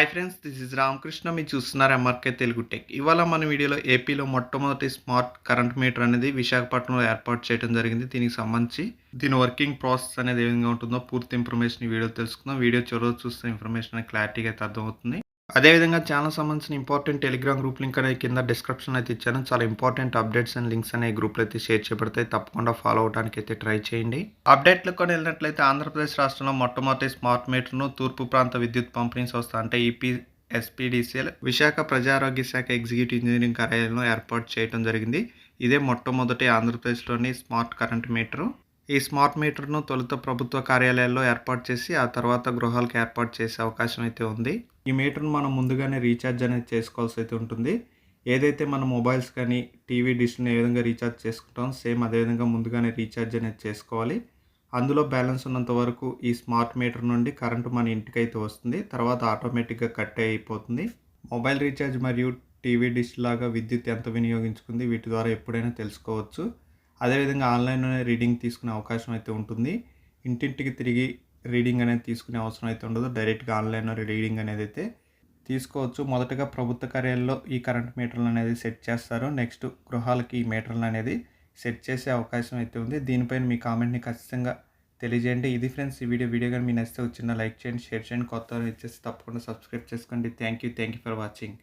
Hi friends this is Ramakrishna. మీరు చూస్తున్నారు MRK Telugu tech. ఇవాళ మన వీడియోలో ఏపీలో మొట్టమొదటి స్మార్ట్ కరెంట్ మీటర్ అనేది విశాఖపట్నంలో ఏర్పాటు చేయడం జరిగింది. దీనికి సంబంధించి దీని వర్కింగ్ ప్రాసెస్ అనేది ఏ విధంగా ఉంటుందో పూర్తి ఇన్ఫర్మేషన్ ఈ వీడియో తెలుసుకుందాం. వీడియో చివరి చూస్తే ఇన్ఫర్మేషన్ క్లారిటీగా అయితే అర్థమవుతుంది. అదేవిధంగా ఛానల్ సంబంధించిన ఇంపార్టెంట్ టెలిగ్రామ్ గ్రూప్ లింక్ అనేది కింద డిస్క్రిప్షన్ అయితే ఇచ్చాను. చాలా ఇంపార్టెంట్ అప్డేట్స్ అండ్ లింక్స్ అనే గ్రూప్లో అయితే షేర్ చేయబడతాయి. తప్పకుండా ఫాలో అవడానికి అయితే ట్రై చేయండి. అప్డేట్లు కూడా వెళ్ళినట్లయితే ఆంధ్రప్రదేశ్ రాష్ట్రంలో మొట్టమొదటి స్మార్ట్ మీటర్ను తూర్పు ప్రాంత విద్యుత్ పంపిణీ సంస్థ అంటే ఈపీ ఎస్పీడీసీఎల్ విశాఖ ప్రజారోగ్య శాఖ ఎగ్జిక్యూటివ్ ఇంజనీరింగ్ కార్యాలయంలో ఏర్పాటు చేయడం జరిగింది. ఇదే మొట్టమొదటి ఆంధ్రప్రదేశ్లోని స్మార్ట్ కరెంట్ మీటరు ఈ స్మార్ట్ మీటర్ను తొలుత ప్రభుత్వ కార్యాలయాల్లో ఏర్పాటు చేసి ఆ తర్వాత గృహాలకు ఏర్పాటు చేసే అవకాశం అయితే ఉంది. ఈ మీటర్ను మనం ముందుగానే రీఛార్జ్ అనేది చేసుకోవాల్సి అయితే ఉంటుంది. ఏదైతే మన మొబైల్స్ కానీ టీవీ డిష్ని ఏ విధంగా రీఛార్జ్ చేసుకుంటాం సేమ్ అదేవిధంగా ముందుగానే రీఛార్జ్ అనేది చేసుకోవాలి. అందులో బ్యాలెన్స్ ఉన్నంత వరకు ఈ స్మార్ట్ మీటర్ నుండి కరెంటు మన ఇంటికి అయితే వస్తుంది. తర్వాత ఆటోమేటిక్గా కట్ అయిపోతుంది. మొబైల్ రీఛార్జ్ మరియు టీవీ డిష్ లాగా విద్యుత్ ఎంత వినియోగించుకుంది వీటి ద్వారా ఎప్పుడైనా తెలుసుకోవచ్చు. అదేవిధంగా ఆన్లైన్లోనే రీడింగ్ తీసుకునే అవకాశం అయితే ఉంటుంది. ఇంటింటికి తిరిగి రీడింగ్ అనేది తీసుకునే అవసరం అయితే ఉండదు. డైరెక్ట్గా ఆన్లైన్లో రీడింగ్ అనేది అయితే తీసుకోవచ్చు. మొదటగా ప్రభుత్వ కార్యాలయంలో ఈ కరెంట్ మీటర్లు అనేది సెట్ చేస్తారు. నెక్స్ట్ గృహాలకి ఈ మీటర్లు అనేది సెట్ చేసే అవకాశం అయితే ఉంది. దీనిపైన మీ కామెంట్ని ఖచ్చితంగా తెలియజేయండి. ఇది ఫ్రెండ్స్ ఈ వీడియో వీడియో కానీ మీ నచ్చితే వచ్చిన లైక్ చేయండి షేర్ చేయండి. కొత్త ఇచ్చేసి తప్పకుండా సబ్స్క్రైబ్ చేసుకోండి. Thank you thank you for watching.